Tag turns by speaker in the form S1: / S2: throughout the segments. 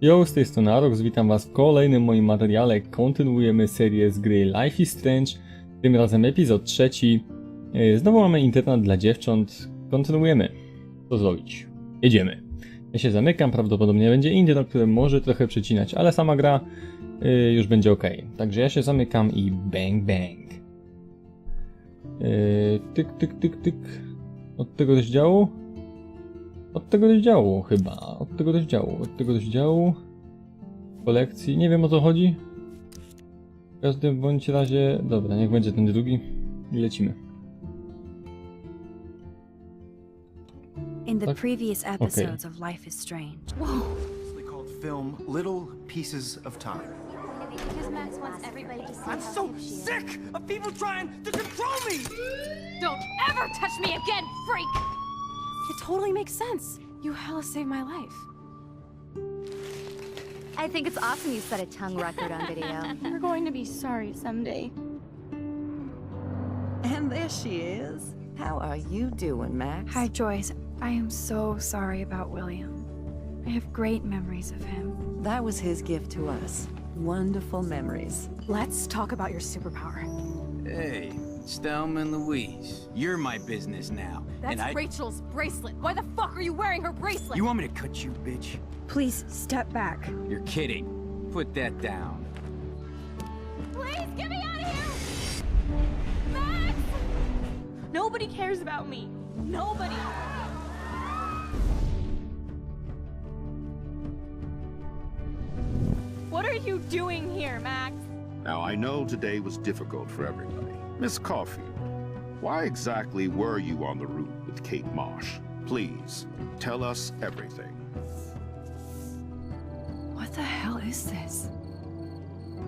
S1: Yo, z tej strony Arox, witam was w kolejnym moim materiale. Kontynuujemy serię z gry Life is Strange. Tym razem epizod trzeci. Yy, Znowu mamy internat dla dziewcząt. Kontynuujemy. Co zrobić? Jedziemy. Ja się zamykam, prawdopodobnie będzie intro, które może trochę przecinać, ale sama gra yy, już będzie ok. Także ja się zamykam i bang bang. Yy, tyk, tyk, tyk, tyk. Od tego rozdziału? Od tego rozdziału chyba. Od tego rozdziału. Od tego rozdziału. Kolekcji. Nie wiem o co chodzi. W każdym bądź razie. Dobra, niech będzie ten drugi. I lecimy.
S2: In the
S1: Tak.
S2: previous episodes of Life is Strange.
S3: It's called film Little Pieces of Time.
S4: Because Max wants everybody to see
S3: I'm so sick of people trying to control me!
S4: Don't ever touch me again, freak!
S2: It totally makes sense. You hella saved my life.
S5: I think it's awesome you set a tongue record on video.
S4: You're going to be sorry someday.
S6: And there she is. How are you doing, Max?
S2: Hi, Joyce. I am so sorry about William. I have great memories of him.
S6: That was his gift to us. Wonderful memories.
S2: Let's talk about your superpower.
S7: Hey, Stelma and Louise, you're my business now.
S4: That's
S7: and I.
S4: Rachel's bracelet. Why the fuck are you wearing her bracelet?
S7: You want me to cut you, bitch?
S2: Please step back.
S7: You're kidding. Put that down.
S4: Please get me out of here! Max! Nobody cares about me. Nobody. What are you doing here, Max?
S8: Now, I know today was difficult for everybody. Miss Caulfield, why exactly were you on the route with Kate Marsh? Please, tell us everything.
S2: What the hell is this?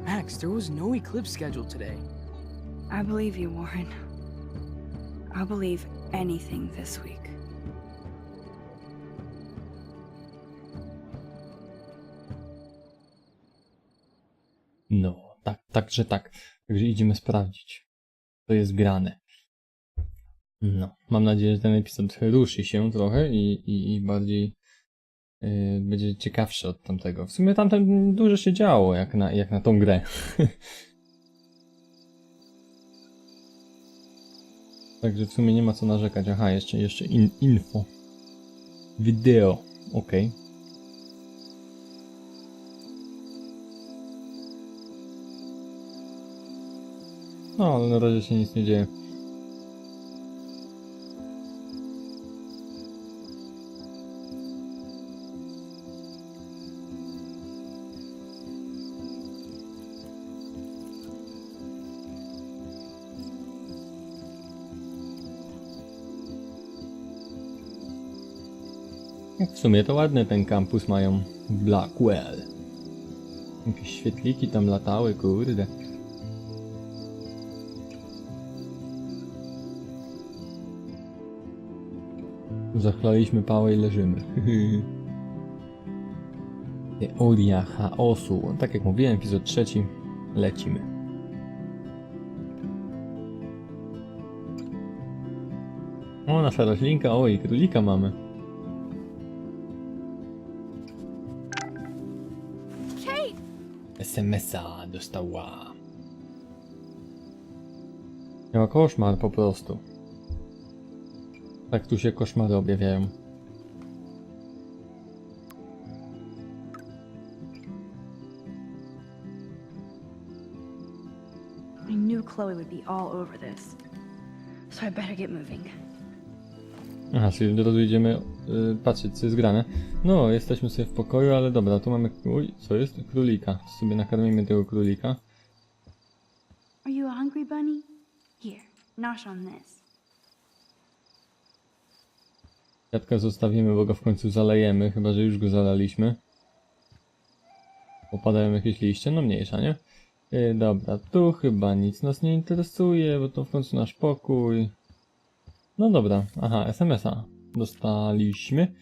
S9: Max, there was no eclipse scheduled today.
S2: I believe you, Warren. I'll believe anything this week.
S1: No, tak, także tak. Także idziemy sprawdzić. Co jest grane. No, mam nadzieję, że ten epizod ruszy się trochę i, i, i bardziej yy, będzie ciekawszy od tamtego. W sumie tamten dużo się działo, jak na, jak na tą grę. Także w sumie nie ma co narzekać. Aha, jeszcze, jeszcze in, info. Wideo. Okej. No, ale na razie się nic nie dzieje. W sumie to ładny ten kampus mają Blackwell. Jakieś świetliki tam latały, kurde. Zachlaliśmy pałę i leżymy. Teoria chaosu. Tak jak mówiłem, epizod trzeci. Lecimy. O, nasza roślinka. Oj, królika mamy. SMS-a dostała. Miała koszmar po prostu. Tak tu się koszmary objawiają.
S2: I knew Chloe would be all over this. So I better get moving.
S1: Aha, czyli od razu idziemy y, patrzeć co jest grane. No, jesteśmy sobie w pokoju, ale dobra, tu mamy... Uj, co jest? Królika. Sobie nakarmimy tego królika.
S2: Are you hungry bunny? Here, nosh on this.
S1: Kwiatka zostawimy, bo go w końcu zalejemy, chyba że już go zalaliśmy. Popadają jakieś liście, no mniejsza, nie? Yy, dobra, tu chyba nic nas nie interesuje, bo to w końcu nasz pokój. No dobra, aha, SMS-a dostaliśmy.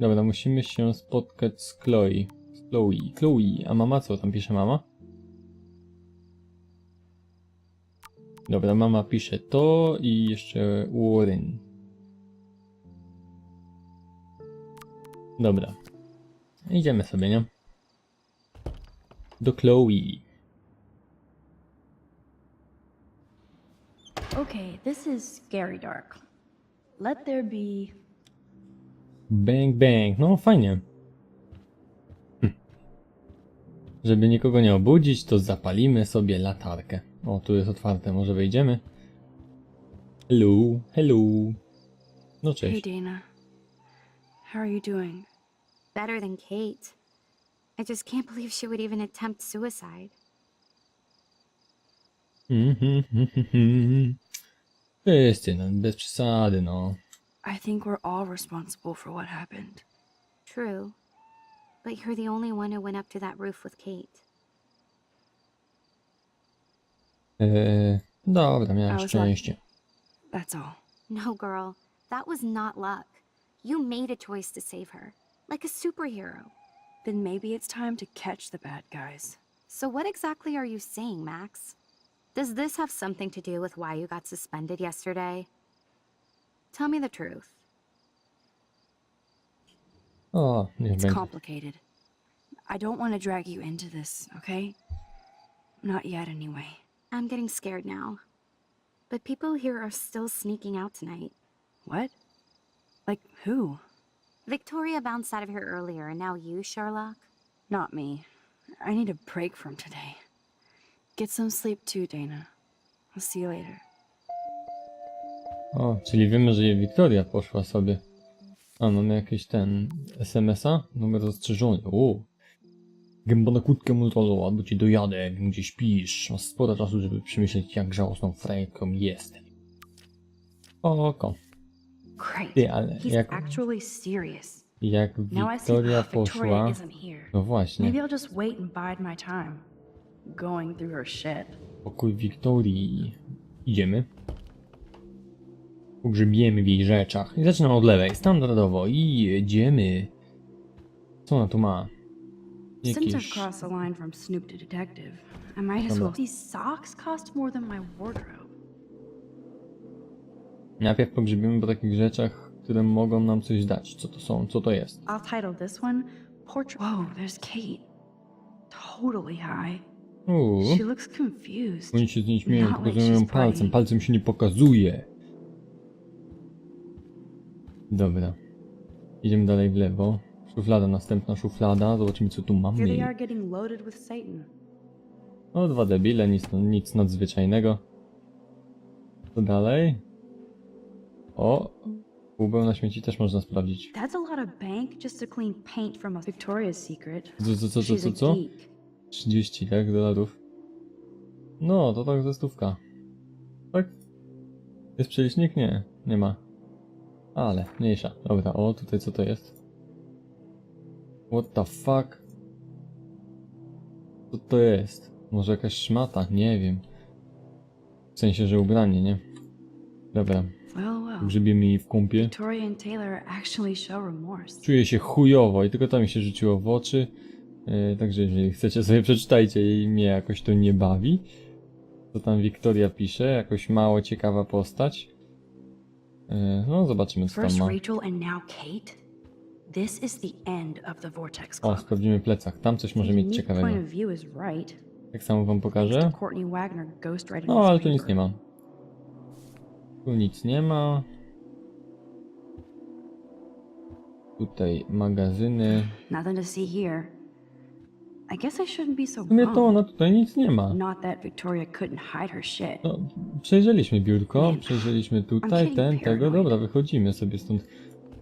S1: Dobra, musimy się spotkać z Chloe. Chloe, Chloe, a mama co tam pisze mama? Dobra, mama pisze to i jeszcze Warren. Dobra. Idziemy sobie, nie? Do Chloe.
S2: Okay, this is scary dark. Let there be.
S1: Bang, bang. No, fajnie. Hm. Żeby nikogo nie obudzić, to zapalimy sobie latarkę. O, tu jest otwarte, może wejdziemy? Hello, hello. No
S2: Hey,
S1: cześć.
S2: Dana. How are you doing?
S5: Better than Kate. I just can't believe she would even attempt suicide.
S1: Mhm, mhm, mhm. Wszyscy, no, bez przesady, no.
S2: I think we're all responsible for what happened.
S5: True. But you're the only one who went up to that roof with Kate.
S1: Dobra,
S2: I
S1: miałem
S2: was
S1: szczęście.
S2: That's all.
S5: No, girl. That was not luck. You made a choice to save her. Like a superhero.
S2: Then maybe it's time to catch the bad guys.
S5: So, what exactly are you saying, Max? Does this have something to do with why you got suspended yesterday? Tell me the truth.
S1: O, niech
S2: It's
S1: będzie.
S2: complicated. I don't want to drag you into this, okay? Not yet, anyway.
S5: I'm getting scared now. But people here are still sneaking out tonight.
S2: What? Like who?
S5: Victoria bounced out of here earlier, and now you, Sherlock?
S2: Not me. I need a break from today. Get some sleep too, Dana. I'll see you later.
S1: O, czyli wiemy, że Wiktoria poszła sobie. A, mamy jakiś ten SMS-a? Numer zastrzeżony. O. Gęba na kłódkę murolo, albo ci dojadę, gdzie śpisz. Masz sporo czasu, żeby przemyśleć, jak żałosną frajerką jestem. Oko. Ty, ale jak, jak Wiktoria
S2: Victoria
S1: poszła... No właśnie.
S2: Maybe I'll just wait and bide my time. Going through her shit.
S1: Pokój Wiktorii. Idziemy. Pogrzebiemy w jej rzeczach. I zaczynam od lewej, standardowo. I jedziemy. Co ona tu ma?
S2: Since I've crossed the line from Snoop to detective, I might as
S1: Dobra.
S2: well. These socks cost more than my wardrobe.
S1: Najpierw pogrzebiemy po takich rzeczach, które mogą nam coś dać. Co to są? Co to jest?
S2: I'll title this one Portrait. Whoa, there's Kate. Totally high.
S1: Uuu.
S2: She looks confused.
S1: Oni się z niej śmieją,
S2: Not like
S1: pokazują
S2: she's
S1: palcem.
S2: pretty.
S1: Palcem się nie pokazuje. Dobra. Idziemy dalej w lewo. Szuflada, następna szuflada. Zobaczymy, co tu mamy. O, dwa debile, nic, nic nadzwyczajnego. Co dalej? O, kubeł na śmieci też można sprawdzić.
S2: That's a lot of bank just to clean paint from a Victoria's Secret.
S1: Co, co, co, co, co, co?
S2: geek.
S1: 30, tak, dolarów. No, to tak ze stówka. Tak? Jest przelicznik? Nie, nie ma. Ale, mniejsza. Dobra, o, tutaj co to jest? What the fuck? Co to jest? Może jakaś szmata? Nie wiem. W sensie, że ubranie, nie? Dobra, grzybiemy jej w kąpie. Czuję się chujowo i tylko to mi się rzuciło w oczy. E, także jeżeli chcecie sobie przeczytajcie i mnie jakoś to nie bawi. Co tam Wiktoria pisze, jakoś mało ciekawa postać. E, no zobaczymy co tam ma.
S2: This is the end of the Vortex
S1: O, sprawdzimy plecak. Tam coś może mieć ciekawego.
S2: point of view is right.
S1: Tak samo wam pokażę.
S2: to Courtney Wagner ghostwriting
S1: No, ale tu nic nie ma. Tu nic nie ma. Tutaj magazyny.
S2: Nothing to see here. I guess I shouldn't be so
S1: W sumie to ona tutaj nic nie ma.
S2: Not that Victoria couldn't hide her shit.
S1: No, przejrzeliśmy biurko, przejrzeliśmy tutaj, ten, tego, dobra, wychodzimy sobie stąd.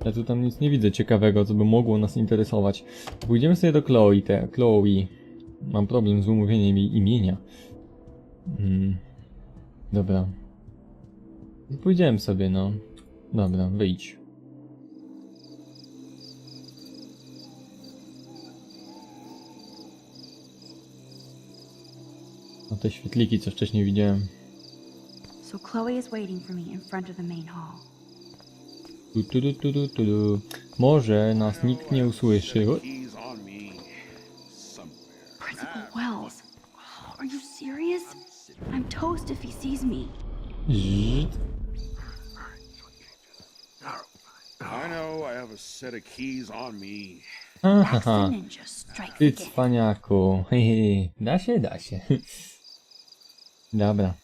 S1: Ja tu tam nic nie widzę ciekawego, co by mogło nas interesować. Pójdziemy sobie do Chloe, te, Chloe. Mam problem z wymówieniem jej imienia. Mm. Dobra. Pójdziemy sobie, no. Dobra, wyjdź. No te świetliki, co wcześniej widziałem.
S2: So Chloe is waiting for me in front of the main hall.
S1: Tu, tu, tu, tu, tu, tu, tu. Może nas nikt nie usłyszy.
S2: Principal Wells. Are you serious? I'm toast if he sees me.
S8: I know I have a set of keys on me.
S2: Strike
S1: ty cwaniaku. Da się, da się. Dobra.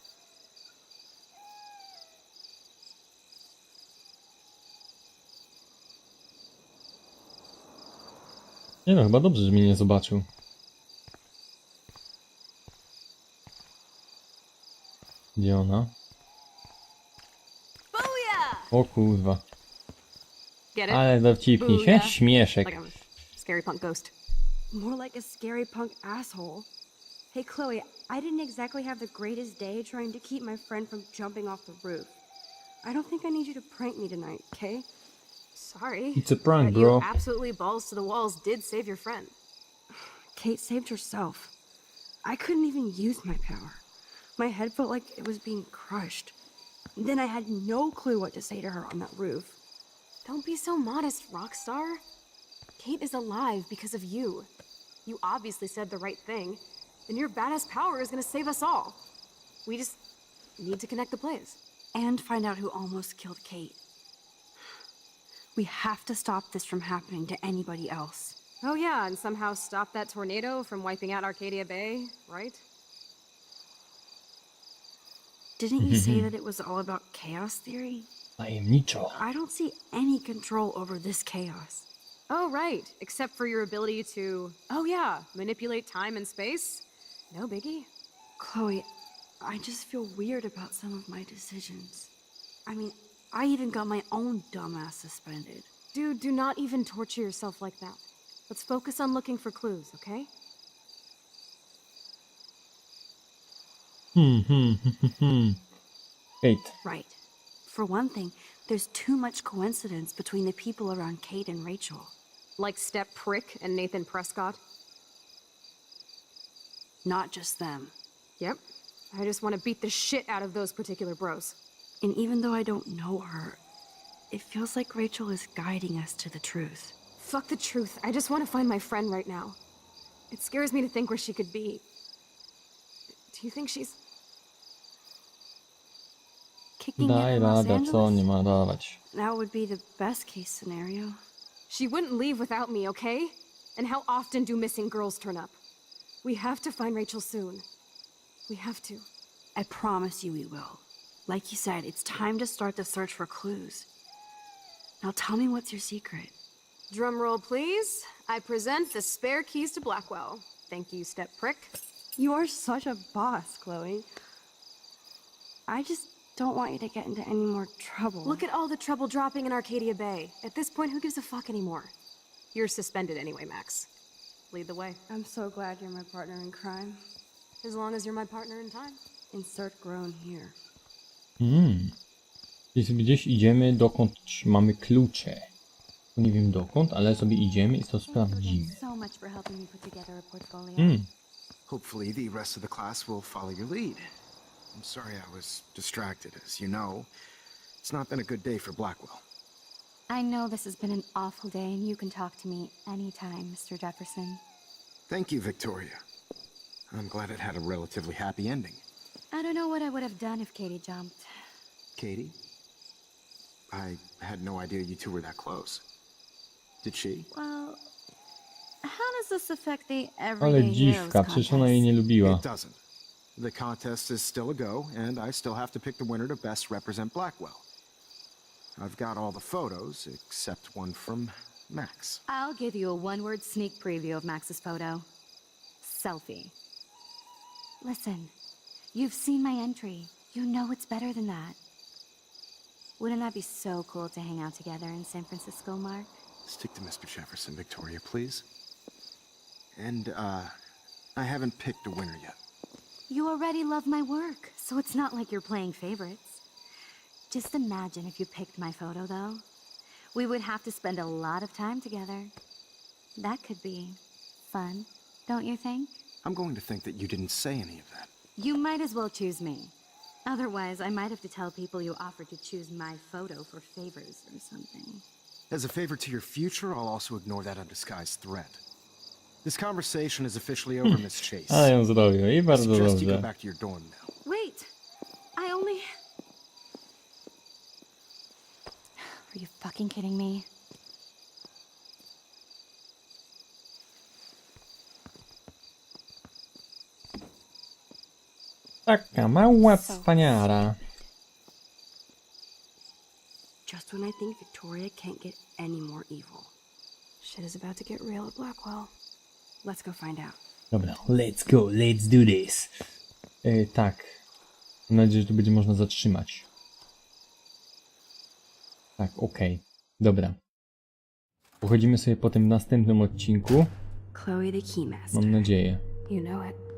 S1: Nie no, chyba dobrze, że mnie nie zobaczył. Gdzie ona? O kurwa. Ale dowcipni się, śmieszek.
S10: Scary punk ghost.
S2: More like a scary punk asshole. Hey, Chloe, I didn't exactly have the greatest day trying to keep my friend from jumping off the roof. I don't think I need you to prank me tonight, okay?
S10: Sorry.
S1: It's a prank,
S10: but
S1: bro.
S10: You absolutely balls to the walls did save your friend.
S2: Kate saved herself. I couldn't even use my power. My head felt like it was being crushed. Then I had no clue what to say to her on that roof.
S10: Don't be so modest, Rockstar. Kate is alive because of you. You obviously said the right thing, and your badass power is gonna save us all. We just need to connect the plays.
S2: And find out who almost killed Kate. We have to stop this from happening to anybody else.
S10: Oh yeah, and somehow stop that tornado from wiping out Arcadia Bay, right?
S2: Didn't you say that it was all about chaos theory?
S1: Tajemniczo.
S2: I don't see any control over this chaos.
S10: Oh, right. Except for your ability to, oh yeah, manipulate time and space. No biggie.
S2: Chloe, I just feel weird about some of my decisions. I mean, I even got my own dumbass suspended.
S10: Dude, do not even torture yourself like that. Let's focus on looking for clues, okay?
S1: Hmm, hmm, hmm, hmm. Kate.
S2: Right. For one thing, there's too much coincidence between the people around Kate and Rachel.
S10: Like Step Prick and Nathan Prescott.
S2: Not just them.
S10: Yep. I just want to beat the shit out of those particular bros.
S2: And even though I don't know her, it feels like Rachel is guiding us to the truth.
S10: Fuck the truth. I just want to find my friend right now. It scares me to think where she could be. Do you think she's.
S2: Kicking
S1: Daj
S2: it in Los
S1: radę, co nie
S2: Angeles?
S1: ma dawać.
S2: That would be the best case scenario.
S10: She wouldn't leave without me, okay? And how often do missing girls turn up? We have to find Rachel soon. We have to.
S2: I promise you we will. Like you said, it's time to start the search for clues. Now tell me what's your secret.
S10: Drum roll, please. I present the spare keys to Blackwell. Thank you, Step Prick.
S2: You are such a boss, Chloe. I just don't want you to get into any more trouble.
S10: Look at all the trouble dropping in Arcadia Bay. At this point, who gives a fuck anymore? You're suspended anyway, Max. Lead the way.
S2: I'm so glad you're my partner in crime.
S10: As long as you're my partner in time.
S2: Insert groan here.
S1: Hmm. Sobie gdzieś idziemy, dokąd mamy klucze. Nie wiem dokąd, ale sobie idziemy i to sprawdzimy. Hmm.
S3: Hopefully, the rest of the class will follow your lead. I'm sorry I was distracted. As you know, it's not been a good day for Blackwell.
S5: I know this has been an awful day, and you can talk to me anytime, Mr. Jefferson.
S3: Thank you, Victoria. I'm glad it had a relatively happy ending.
S5: I don't know what I would have done if Katie jumped.
S3: Katie? I had no idea you two were that close. Did she?
S5: Well, how does this affect the
S1: Ale
S5: everyday heroes
S1: dziwka, przecież ona jej nie
S5: contest?
S1: lubiła.
S3: It doesn't. The contest is still a go, and I still have to pick the winner to best represent Blackwell. I've got all the photos, except one from Max.
S5: I'll give you a one-word sneak preview of Max's photo. Selfie. Listen, you've seen my entry. You know it's better than that. Wouldn't that be so cool to hang out together in San Francisco, Mark?
S3: Stick to Mr. Jefferson, Victoria, please. And, uh, I haven't picked a winner yet.
S5: You already love my work, so it's not like you're playing favorites. Just imagine if you picked my photo, though. We would have to spend a lot of time together. That could be fun, don't you think?
S3: I'm going to think that you didn't say any of that.
S5: You might as well choose me. Otherwise, I might have to tell people you offered to choose my photo for favors or something.
S3: As a favor to your future, I'll also ignore that undisguised threat. This conversation is officially over, Miss Chase.
S1: Ale ją zrobił i
S3: I
S1: bardzo
S3: suggest you go
S1: dobrze.
S3: back to your dorm now.
S5: Wait! I only. Are you fucking kidding me?
S1: Taka mała cwaniara.
S2: Just when I think Victoria can't get any more evil.
S10: Shit is about to get real at Blackwell.
S2: Let's go find out.
S1: Dobra, let's go, let's do this. E, tak. Mam nadzieję, że tu będzie można zatrzymać. Tak, okej. Dobra. Pochodzimy sobie potem w następnym odcinku.
S2: Chloe the Keymaster.
S1: Mam nadzieję.
S10: You know it.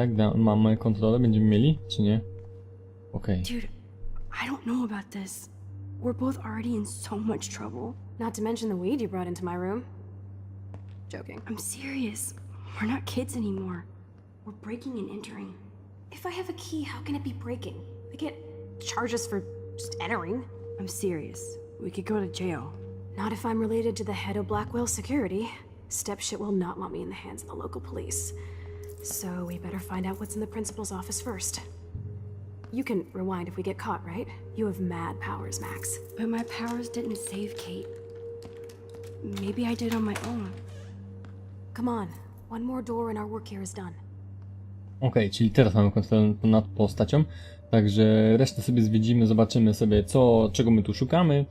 S1: Tak, mamy kontrolę, będziemy mieli, czy nie? Okej.
S2: Dude, I don't know about this. We're both already in so much trouble.
S10: Not to mention the weed you brought into my room. Joking.
S2: I'm serious. We're not kids anymore. We're breaking and entering.
S10: If I have a key, how can it be breaking? I get charges for just entering.
S2: I'm serious. We could go to jail.
S10: Not if I'm related to the head of Blackwell Security. Stepshit will not want me in the hands of the local police. So we better find out what's in the principal's office first. You can rewind if we get caught, right? You have mad powers, Max.
S2: But my powers didn't save Kate. Maybe I did on my own.
S10: Come on. One more door and our work here is done.
S1: Okej, czyli teraz mamy kontrolę nad postacią. Także resztę sobie zwiedzimy, zobaczymy sobie co, czego my tu szukamy.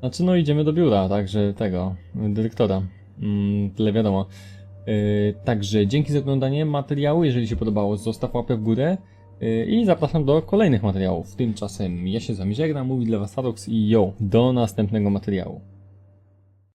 S1: Znaczy no idziemy do biura, także tego, dyrektora. Mm, tyle wiadomo. Yy, także dzięki za oglądanie materiału. Jeżeli się podobało, zostaw łapę w górę. Yy, I zapraszam do kolejnych materiałów. Tymczasem ja się z wami żegnam, mówi dla was Adox i yo, do następnego materiału.